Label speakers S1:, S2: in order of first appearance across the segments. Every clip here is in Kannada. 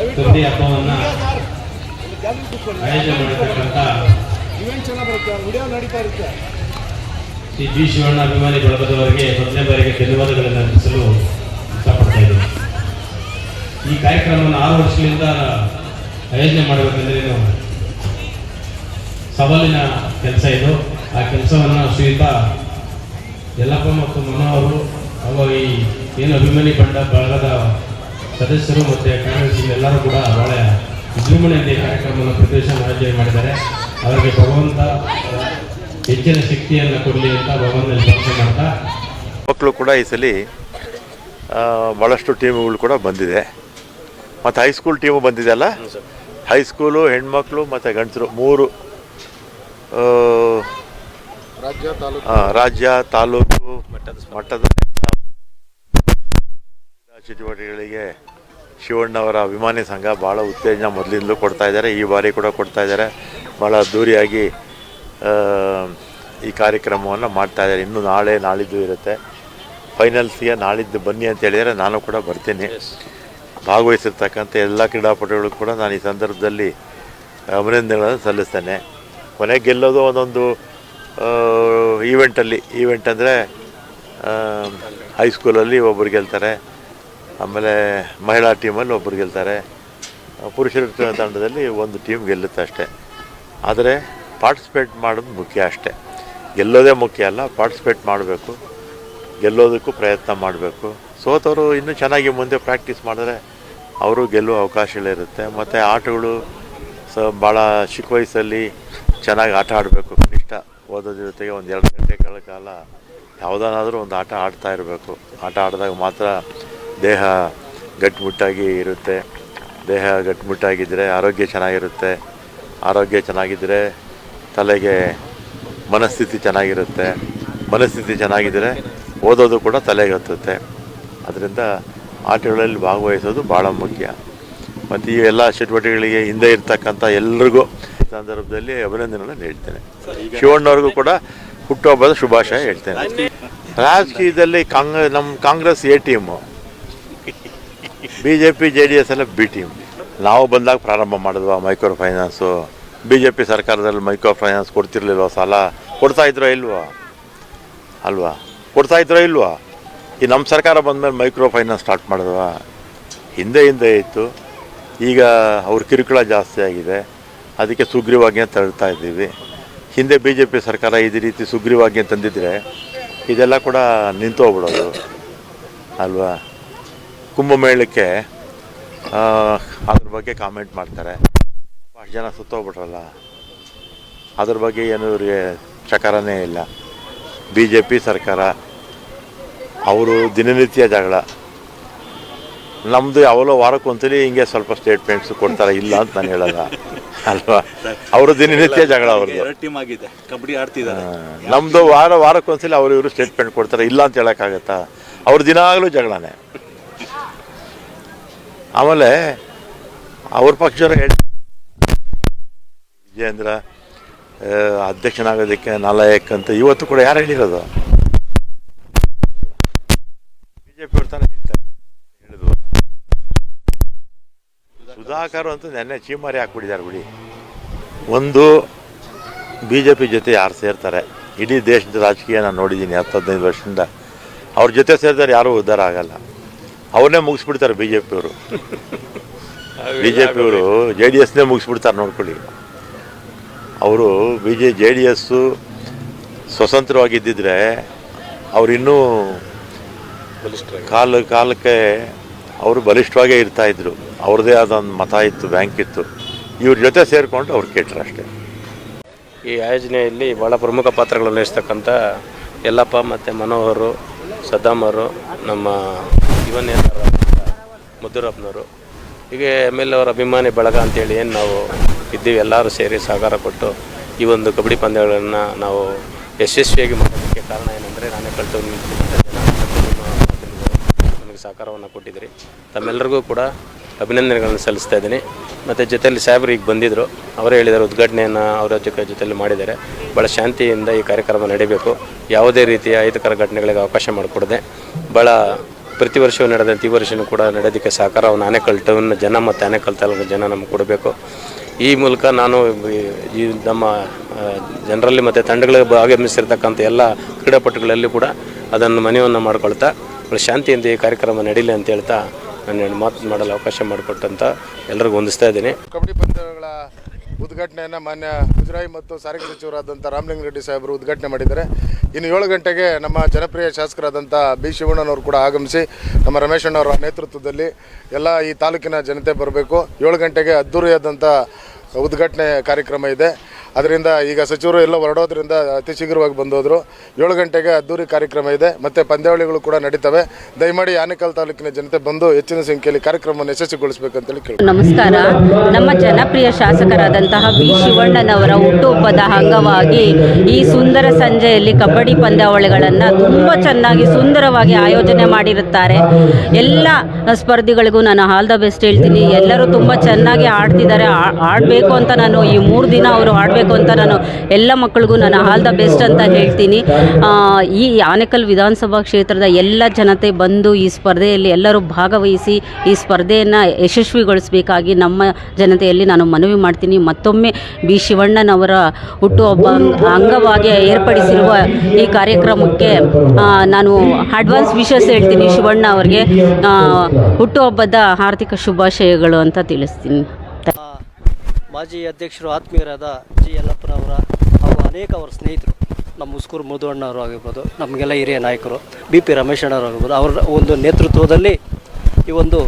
S1: ಕಬಡ್ಡಿ ಹಬ್ಬವನ್ನು ಆಯೋಜನೆ ಮಾಡಿರ್ತಕ್ಕಂಥ ಶ್ರೀ ಜಿ ಶಿವಣ್ಣ ಅಭಿಮಾನಿ ಬಳಗದವರಿಗೆ ಮೊದಲನೇ ಬಾರಿಗೆ ಧನ್ಯವಾದಗಳನ್ನು ಅರ್ಪಿಸಲು ಇಷ್ಟಪಡ್ತಾ ಇದ್ದೀನಿ. ಈ ಕಾರ್ಯಕ್ರಮವನ್ನು ಆರು ವರ್ಷಗಳಿಂದ ಆಯೋಜನೆ ಮಾಡಬೇಕಂದ್ರೆ ಸವಾಲಿನ ಕೆಲಸ ಇದು. ಆ ಕೆಲಸವನ್ನು ಶ್ರೀಯುತ ಯಲ್ಲಪ್ಪ ಮತ್ತು ಮನೋ ಅವರು ಹಾಗೂ ಈ ಏನು ಅಭಿಮಾನಿ ಬಂಡ ಬಳಗದ ಸದಸ್ಯರು ಮತ್ತು ಕಾಂಗ್ರೆಸ್ ಎಲ್ಲರೂ ಕೂಡ ಬಹಳ ವಿಜೃಂಭಣೆಯಲ್ಲಿ ಈ ಕಾರ್ಯಕ್ರಮವನ್ನು ಪ್ರದರ್ಶನ ಆಯೋಜನೆ ಮಾಡಿದ್ದಾರೆ. ಅವರಿಗೆ ಭಗವಂತ ಹೆಚ್ಚಿನ ಶಕ್ತಿಯನ್ನು ಕೊಡಲಿ ಅಂತ ಭಗವಂತನಲ್ಲಿ ಪ್ರಾರ್ಥನೆ ಮಾಡ್ತಾ.
S2: ಮಕ್ಕಳು ಕೂಡ ಈ ಸಲ ಆ, ಭಾಳಷ್ಟು ಟೀಮ್ಗಳು ಕೂಡ ಬಂದಿದೆ. ಮತ್ತು ಹೈಸ್ಕೂಲ್ ಟೀಮು ಬಂದಿದೆ ಅಲ್ಲ? ಹೈಸ್ಕೂಲು ಹೆಣ್ಮಕ್ಳು ಮತ್ತು ಗಂಡಸರು ಮೂರು ಆ,
S3: ರಾಜ್ಯ ತಾಲೂಕು.
S2: ಆ, ರಾಜ್ಯ ತಾಲೂಕು ಮಟ್ಟದ ಚಟುವಟಿಕೆಗಳಿಗೆ ಶಿವಣ್ಣವರ ಅಭಿಮಾನಿ ಸಂಘ ಭಾಳ ಉತ್ತೇಜನ ಮೊದಲಿಂದಲೂ ಕೊಡ್ತಾ ಇದ್ದಾರೆ ಈ ಬಾರಿ ಕೂಡ ಕೊಡ್ತಾ ಇದ್ದಾರೆ. ಭಾಳ ಅದ್ದೂರಿಯಾಗಿ ಈ ಕಾರ್ಯಕ್ರಮವನ್ನು ಮಾಡ್ತಾ ಇದ್ದಾರೆ. ಇನ್ನು ನಾಳೆ ನಾಳಿದ್ದು ಇರುತ್ತೆ. ಫೈನಲ್ಸ್ಗೆ ನಾಳಿದ್ದು ಬನ್ನಿ ಅಂತ ಹೇಳಿದರೆ ನಾನು ಕೂಡ ಬರ್ತೀನಿ. ಭಾಗವಹಿಸಿರ್ತಕ್ಕಂಥ ಎಲ್ಲ ಕ್ರೀಡಾಪಟುಗಳು ಕೂಡ ನಾನು ಈ ಸಂದರ್ಭದಲ್ಲಿ ಅಭಿನಂದನೆಗಳನ್ನು ಸಲ್ಲಿಸ್ತೇನೆ. ಕೊನೆಗೆ ಗೆಲ್ಲೋದು ಒಂದೊಂದು ಈವೆಂಟಲ್ಲಿ ಈವೆಂಟ್ ಅಂದರೆ ಹೈಸ್ಕೂಲಲ್ಲಿ ಒಬ್ಬರು ಗೆಲ್ತಾರೆ. ಆಮೇಲೆ ಮಹಿಳಾ ಟೀಮಲ್ಲಿ ಒಬ್ಬರು ಗೆಲ್ತಾರೆ. ಪುರುಷರ ತಂಡದಲ್ಲಿ ಒಂದು ಟೀಮ್ ಗೆಲ್ಲುತ್ತೆ ಅಷ್ಟೇ. ಆದರೆ ಪಾರ್ಟಿಸಿಪೇಟ್ ಮಾಡೋದು ಮುಖ್ಯ ಅಷ್ಟೇ. ಗೆಲ್ಲೋದೇ ಮುಖ್ಯ ಅಲ್ಲ ಪಾರ್ಟಿಸಿಪೇಟ್ ಮಾಡಬೇಕು. ಗೆಲ್ಲೋದಕ್ಕೂ ಪ್ರಯತ್ನ ಮಾಡಬೇಕು. ಸೋತವರು ಇನ್ನೂ ಚೆನ್ನಾಗಿ ಮುಂದೆ ಪ್ರಾಕ್ಟೀಸ್ ಮಾಡಿದ್ರೆ ಅವರು ಗೆಲ್ಲುವ ಅವಕಾಶಗಳಿರುತ್ತೆ ಮತ್ತು ಆಟಗಳು ಸ ಭಾಳ ಚಿಕ್ಕ ವಯಸ್ಸಲ್ಲಿ ಚೆನ್ನಾಗಿ ಆಟ ಆಡಬೇಕು. ಕನಿಷ್ಠ ಓದೋದ್ರ ಜೊತೆಗೆ ಒಂದು ಎರಡು ಗಂಟೆಗಳ ಕಾಲ ಯಾವುದಾದ್ರೂ ಒಂದು ಆಟ ಆಡ್ತಾ ಇರಬೇಕು. ಆಟ ಆಡಿದಾಗ ಮಾತ್ರ ದೇಹ ಗಟ್ಟಿಮುಟ್ಟಾಗಿ ಇರುತ್ತೆ. ದೇಹ ಗಟ್ಟಿಮುಟ್ಟಾಗಿದ್ದರೆ ಆರೋಗ್ಯ ಚೆನ್ನಾಗಿರುತ್ತೆ. ಆರೋಗ್ಯ ಚೆನ್ನಾಗಿದ್ದರೆ ತಲೆಗೆ ಮನಸ್ಥಿತಿ ಚೆನ್ನಾಗಿರುತ್ತೆ. ಮನಸ್ಥಿತಿ ಚೆನ್ನಾಗಿದ್ದರೆ ಓದೋದು ಕೂಡ ತಲೆಗೆ ಹತ್ತುತ್ತೆ. ಅದರಿಂದ ಆಟಗಳಲ್ಲಿ ಭಾಗವಹಿಸೋದು ಭಾಳ ಮುಖ್ಯ. ಮತ್ತು ಈ ಎಲ್ಲ ಚಟುವಟಿಕೆಗಳಿಗೆ ಹಿಂದೆ ಇರ್ತಕ್ಕಂಥ ಎಲ್ರಿಗೂ ಸಂದರ್ಭದಲ್ಲಿ ಅಭಿನಂದನೆಗಳನ್ನು ಹೇಳ್ತೇನೆ ಶಿವಣ್ಣವ್ರಿಗೂ ಕೂಡ ಹುಟ್ಟುಹಬ್ಬದ ಶುಭಾಶಯ ಹೇಳ್ತೇನೆ. ರಾಜಕೀಯದಲ್ಲಿ ಕಾಂಗ್ರೆ ನಮ್ಮ Congress A team B J P J D S ಎಲ್ಲ ಬಿ ಟೀಮ್. ನಾವು ಬಂದಾಗ ಪ್ರಾರಂಭ ಮಾಡಿದ್ವ micro finance? B J P ಸರ್ಕಾರದಲ್ಲಿ ಮೈಕ್ರೋ ಫೈನಾನ್ಸ್ ಕೊಡ್ತಿರ್ಲಿಲ್ವ ಸಾಲ? ಕೊಡ್ತಾ ಇದ್ರೋ ಇಲ್ವಾ? ಅಲ್ವಾ? ಕೊಡ್ತಾ ಇದ್ರೋ ಇಲ್ವಾ? ಈ ನಮ್ಮ ಸರ್ಕಾರ ಬಂದಮೇಲೆ ಮೈಕ್ರೋ ಫೈನಾನ್ಸ್ ಸ್ಟಾರ್ಟ್ ಮಾಡಿದ್ವಾ? ಹಿಂದೆ ಹಿಂದೆ ಇತ್ತು. ಈಗ ಅವ್ರ ಕಿರುಕುಳ ಜಾಸ್ತಿ ಆಗಿದೆ. ಅದಕ್ಕೆ ಸುಗ್ರೀವಾಜ್ಞೆ ತಳ್ತಾ ಇದ್ದೀವಿ. ಹಿಂದೆ ಬಿ ಜೆ ಪಿ ಸರ್ಕಾರ ಇದೇ ರೀತಿ ಸುಗ್ರೀವಾಜ್ಞೆ ತಂದಿದ್ರೆ ಇದೆಲ್ಲ ಕೂಡ ನಿಂತೋಗ್ಬಿಡೋದು. ಅಲ್ವಾ? ಕುಂಭಮೇಳಕ್ಕೆ ಆ, ಅದ್ರ ಬಗ್ಗೆ ಕಾಮೆಂಟ್ ಮಾಡ್ತಾರೆ. ಅಷ್ಟು ಜನ ಸುತ್ತೋಗ್ಬಿಟ್ರಲ್ಲ. ಅದ್ರ ಬಗ್ಗೆ ಏನು ಇವ್ರಿಗೆ ಚಕಾರನೇ ಇಲ್ಲ. ಬಿ ಜೆ ಪಿ ಸರ್ಕಾರ ಅವರು ದಿನನಿತ್ಯ ಜಗಳ. ನಮ್ಮದು ಯಾವಲೋ ವಾರಕ್ಕೊಂದ್ಸಲಿ ಹಿಂಗೆ ಸ್ವಲ್ಪ ಸ್ಟೇಟ್ಮೆಂಟ್ಸ್ ಕೊಡ್ತಾರೆ ಇಲ್ಲ ಅಂತ ನಾನು ಹೇಳಲ್ಲ. ಅಲ್ವಾ? ಅವರು ದಿನನಿತ್ಯ ಜಗಳ ಅವ್ರದ್ದು.
S4: ಟೀಮ್ ಆಗಿದೆ. ಕಬಡ್ಡಿ ಆಡ್ತಿದ್ದಾರೆ.
S2: ನಮ್ಮದು ವಾರ ವಾರಕ್ಕೊಂದ್ಸಲಿ ಅವರು ಇವರು ಸ್ಟೇಟ್ಮೆಂಟ್ ಕೊಡ್ತಾರೆ ಇಲ್ಲ ಅಂತ ಹೇಳೋಕ್ಕಾಗತ್ತಾ? ಅವ್ರ ದಿನಾಗಲೂ ಜಗಳನೇ. ಆಮೇಲೆ ಅವ್ರ ಪಕ್ಷದವ್ರು ಹೇಳಿ ವಿಜಯೇಂದ್ರ ಅಧ್ಯಕ್ಷನಾಗೋದಕ್ಕೆ ನಾಲಾಯಕ್ ಅಂತ ಇವತ್ತು ಕೂಡ ಯಾರು ಹೇಳಿರೋದು? ಬಿ ಜೆ ಪಿ ತಾನೇ ಹೇಳ್ತಾರೆ ಹೇಳಿದ್ರು. ಸುಧಾಕರ್ ಅಂತ ನೆನ್ನೆ ಚೀಮಾರಿ ಹಾಕ್ಬಿಟ್ಟಿದ್ದಾರೆ ಬಿಡಿ. ಒಂದು ಬಿ ಜೆ ಪಿ ಜೊತೆ ಯಾರು ಸೇರ್ತಾರೆ? ಇಡೀ ದೇಶದ ರಾಜಕೀಯ ನಾನು ನೋಡಿದ್ದೀನಿ ಹತ್ತು ಹದಿನೈದು ವರ್ಷದಿಂದ. ಅವ್ರ ಜೊತೆ ಸೇರಿದ್ರೆ ಯಾರೂ ಉದ್ಧಾರ ಆಗಲ್ಲ. ಅವ್ರನ್ನೇ ಮುಗಿಸ್ಬಿಡ್ತಾರೆ ಬಿ ಜೆ ಪಿಯವರು ಬಿ ಜೆ ಪಿಯವರು ಜೆ ಡಿ ಎಸ್ನೇ ಮುಗಿಸ್ಬಿಡ್ತಾರೆ ನೋಡ್ಕೊಳ್ಳಿ. ಅವರು B J J D S ಸ್ವತಂತ್ರವಾಗಿದ್ದಿದ್ರೆ ಅವರಿನ್ನೂ ಇನ್ನೂ ಕಾಲ ಕಾಲಕ್ಕೆ ಅವರು ಬಲಿಷ್ಠವಾಗೇ ಇರ್ತಾ ಇದ್ರು. ಅವ್ರದ್ದೇ ಆದ ಒಂದು ಮತ ಇತ್ತು ಬ್ಯಾಂಕ್ ಇತ್ತು. ಇವ್ರ ಜೊತೆ ಸೇರಿಕೊಂಡು ಅವ್ರು ಕೇಟ್ರು ಅಷ್ಟೇ.
S5: ಈ ಆಯೋಜನೆಯಲ್ಲಿ ಭಾಳ ಪ್ರಮುಖ ಪಾತ್ರಗಳನ್ನು ವಹಿಸ್ತಕ್ಕಂಥ ಯಲ್ಲಪ್ಪ ಮತ್ತು ಮನೋಹರು ಸದ್ದಾಮರು ನಮ್ಮ ಯುವನೇತರ ಮುದ್ದುರಪ್ಪನವರು. ಹೀಗೆ ಎಂ ಎಲ್ ಅವರ ಅಭಿಮಾನಿ ಬಳಗ ಅಂತೇಳಿ ಏನು ನಾವು ಇದ್ದೀವಿ, ಎಲ್ಲರೂ ಸೇರಿ ಸಹಕಾರ ಕೊಟ್ಟು ಈ ಒಂದು ಕಬಡ್ಡಿ ಪಂದ್ಯಗಳನ್ನು ನಾವು ಯಶಸ್ವಿಯಾಗಿ ಮಾಡೋದಕ್ಕೆ ಕಾರಣ ಏನಂದರೆ, ನಾನೇ ಕಳೆದು ನಮಗೆ ಸಹಕಾರವನ್ನು ಕೊಟ್ಟಿದ್ದೀರಿ ತಮ್ಮೆಲ್ಲರಿಗೂ ಕೂಡ ಅಭಿನಂದನೆಗಳನ್ನು ಸಲ್ಲಿಸ್ತಾ ಇದ್ದೀನಿ. ಮತ್ತು ಜೊತೆಯಲ್ಲಿ ಸಾಹೇಬರು ಈಗ ಬಂದಿದ್ದರು ಅವರೇ ಹೇಳಿದ್ದಾರೆ ಉದ್ಘಾಟನೆಯನ್ನು ಅವರ ಜೊತೆ ಜೊತೆಯಲ್ಲಿ ಮಾಡಿದ್ದಾರೆ. ಭಾಳ ಶಾಂತಿಯಿಂದ ಈ ಕಾರ್ಯಕ್ರಮ ನಡೀಬೇಕು. ಯಾವುದೇ ರೀತಿಯ ಅಹಿತಕರ ಘಟನೆಗಳಿಗೆ ಅವಕಾಶ ಮಾಡಿಕೊಡದೆ ಭಾಳ ಪ್ರತಿ ವರ್ಷವೂ ನಡೆದಂತೆ ಈ ವರ್ಷವೂ ಕೂಡ ನಡೆಯೋದಕ್ಕೆ ಸಹಕಾರವನ್ನು ಆನೆಕಲ್ ಟೌನ್ ಜನ ಮತ್ತು ಆನೆಕಲ್ ತಾಲೂಕಿನ ಜನ ನಮಗೆ ಕೊಡಬೇಕು. ಈ ಮೂಲಕ ನಾನು ಈ- ನಮ್ಮ ಜನರಲ್ಲಿ ಮತ್ತು ತಂಡಗಳಿಗೆ ಆಗಮಿಸಿರ್ತಕ್ಕಂಥ ಎಲ್ಲ ಕ್ರೀಡಾಪಟುಗಳಲ್ಲಿ ಕೂಡ ಅದನ್ನು ಮನವಿಯನ್ನು ಮಾಡ್ಕೊಳ್ತಾ ಶಾಂತಿಯಿಂದ ಈ ಕಾರ್ಯಕ್ರಮ ನಡೀಲಿ ಅಂತ ಹೇಳ್ತಾ ನಾನು ಮಾತು ಮಾಡಲು ಅವಕಾಶ ಮಾಡಿಕೊಟ್ಟಂತ ಎಲ್ಲರಿಗೂ ಹೊಂದಿಸ್ತಾ ಇದ್ದೀನಿ.
S3: ಕಬಡ್ಡಿ ಪಂದ್ಯಗಳ ಉದ್ಘಾಟನೆಯನ್ನು ಮಾನ್ಯ ಮುಜರಾಯಿ ಮತ್ತು ಸಾರಿಗೆ ಸಚಿವರಾದಂಥ ರಾಮಲಿಂಗಾರೆಡ್ಡಿ ಸಾಹೇಬರು ಉದ್ಘಾಟನೆ ಮಾಡಿದ್ದಾರೆ. ಇನ್ನು ಏಳು ಗಂಟೆಗೆ ನಮ್ಮ ಜನಪ್ರಿಯ ಶಾಸಕರಾದಂಥ ಬಿ ಶಿವಣ್ಣನವರು ಕೂಡ ಆಗಮಿಸಿ ನಮ್ಮ ರಮೇಶಣ್ಣವರ ನೇತೃತ್ವದಲ್ಲಿ ಎಲ್ಲ ಈ ತಾಲೂಕಿನ ಜನತೆ ಬರಬೇಕು. ಏಳು ಗಂಟೆಗೆ ಅದ್ದೂರಿಯಾದಂಥ ಉದ್ಘಾಟನೆ ಕಾರ್ಯಕ್ರಮ ಇದೆ. ಅದರಿಂದ ಈಗ ಸಚಿವರು ಎಲ್ಲ ಹೊರಡೋದ್ರಿಂದ ಅತಿ ಶೀಘ್ರವಾಗಿ ಬಂದೋದ್ರು. ಏಳು ಗಂಟೆಗೆ ಅದ್ದೂರಿ ಕಾರ್ಯಕ್ರಮ ಇದೆ. ಮತ್ತು ಪಂದ್ಯಾವಳಿಗಳು ಕೂಡ ನಡೀತವೆ. ದಯಮಾಡಿ ಆನೇಕಲ್ ತಾಲೂಕಿನ ಜನತೆ ಬಂದು ಹೆಚ್ಚಿನ ಸಂಖ್ಯೆಯಲ್ಲಿ ಕಾರ್ಯಕ್ರಮವನ್ನು ಯಶಸ್ವಿಗೊಳಿಸಬೇಕಂತೇಳಿ ಕೇಳಿ
S6: ನಮಸ್ಕಾರ. ನಮ್ಮ ಜನಪ್ರಿಯ ಶಾಸಕರಾದಂತಹ ಬಿ ಶಿವಣ್ಣನವರ ಹುಟ್ಟುಹಬ್ಬದ ಅಂಗವಾಗಿ ಈ ಸುಂದರ ಸಂಜೆಯಲ್ಲಿ ಕಬಡ್ಡಿ ಪಂದ್ಯಾವಳಿಗಳನ್ನು ತುಂಬ ಚೆನ್ನಾಗಿ ಸುಂದರವಾಗಿ ಆಯೋಜನೆ ಮಾಡಿರುತ್ತಾರೆ. ಎಲ್ಲ ಸ್ಪರ್ಧಿಗಳಿಗೂ ನಾನು ಆಲ್ ದ ಬೆಸ್ಟ್ ಹೇಳ್ತೀನಿ. ಎಲ್ಲರೂ ತುಂಬ ಚೆನ್ನಾಗಿ ಆಡ್ತಿದ್ದಾರೆ. ಆಡಬೇಕು ಅಂತ ನಾನು ಈ ಮೂರು ದಿನ ಅವರು ಆಡಬೇಕು ಅಂತ ನಾನು ಎಲ್ಲ ಮಕ್ಕಳಿಗೂ ನಾನು ಆಲ್ ದ ಬೆಸ್ಟ್ ಅಂತ ಹೇಳ್ತೀನಿ. ಈ ಆನೇಕಲ್ ವಿಧಾನಸಭಾ ಕ್ಷೇತ್ರದ ಎಲ್ಲ ಜನತೆ ಬಂದು ಈ ಸ್ಪರ್ಧೆಯಲ್ಲಿ ಎಲ್ಲರೂ ಭಾಗವಹಿಸಿ ಈ ಸ್ಪರ್ಧೆಯನ್ನು ಯಶಸ್ವಿಗೊಳಿಸಬೇಕಾಗಿ ನಮ್ಮ ಜನತೆಯಲ್ಲಿ ನಾನು ಮನವಿ ಮಾಡ್ತೀನಿ. ಮತ್ತೊಮ್ಮೆ ಬಿ ಶಿವಣ್ಣನವರ ಹುಟ್ಟುಹಬ್ಬ ಅಂಗ- ಅಂಗವಾಗಿ ಏರ್ಪಡಿಸಿರುವ ಈ ಕಾರ್ಯಕ್ರಮಕ್ಕೆ ನಾನು ಅಡ್ವಾನ್ಸ್ ವಿಷಸ್ ಹೇಳ್ತೀನಿ ಶಿವಣ್ಣ ಅವರಿಗೆ. ಹುಟ್ಟುಹಬ್ಬದ ಆರ್ಥಿಕ ಶುಭಾಶಯಗಳು ಅಂತ ತಿಳಿಸ್ತೀನಿ.
S7: ಮಾಜಿ ಅಧ್ಯಕ್ಷರು ಆತ್ಮೀಯರಾದ ಜಿ ಯಲ್ಲಪ್ಪನವರ ಹಾಗೂ ಅನೇಕ ಅವರ ಸ್ನೇಹಿತರು, ನಮ್ಮ ಮುಸ್ಕೂರು ಮುದುವಣ್ಣವರು ಆಗಿರ್ಬೋದು, ನಮಗೆಲ್ಲ ಹಿರಿಯ ನಾಯಕರು, ಬಿ ಪಿ ರಮೇಶ್ ಅಣ್ಣವರು ಆಗಿರ್ಬೋದು, ಅವರ ಒಂದು ನೇತೃತ್ವದಲ್ಲಿ ಈ ಒಂದು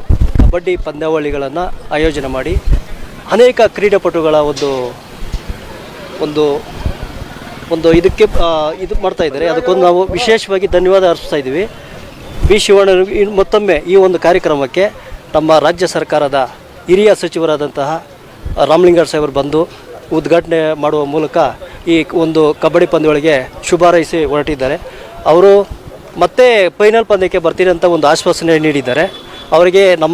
S7: ಕಬಡ್ಡಿ ಪಂದ್ಯಾವಳಿಗಳನ್ನು ಆಯೋಜನೆ ಮಾಡಿ ಅನೇಕ ಕ್ರೀಡಾಪಟುಗಳ ಒಂದು ಒಂದು ಒಂದು ಇದಕ್ಕೆ ಇದು ಮಾಡ್ತಾ ಇದ್ದಾರೆ. ಅದಕ್ಕೊಂದು ನಾವು ವಿಶೇಷವಾಗಿ ಧನ್ಯವಾದ ಅರ್ಪಿಸ್ತಾ ಇದ್ದೀವಿ. ಬಿ ಶಿವಣ್ಣ ಮತ್ತೊಮ್ಮೆ ಈ ಒಂದು ಕಾರ್ಯಕ್ರಮಕ್ಕೆ ನಮ್ಮ ರಾಜ್ಯ ಸರ್ಕಾರದ ಹಿರಿಯ ಸಚಿವರಾದಂತಹ ರಾಮಲಿಂಗಾರ್ ಸಾಹೇಬರು ಬಂದು ಉದ್ಘಾಟನೆ ಮಾಡುವ ಮೂಲಕ ಈ ಒಂದು ಕಬಡ್ಡಿ ಪಂದ್ಯಗಳಿಗೆ ಶುಭಾರೈಸಿ ಹೊರಟಿದ್ದಾರೆ. ಅವರು ಮತ್ತೆ ಫೈನಲ್ ಪಂದ್ಯಕ್ಕೆ ಬರ್ತೀನಿ ಅಂತ ಒಂದು ಆಶ್ವಾಸನೆ ನೀಡಿದ್ದಾರೆ. ಅವರಿಗೆ ನಮ್ಮ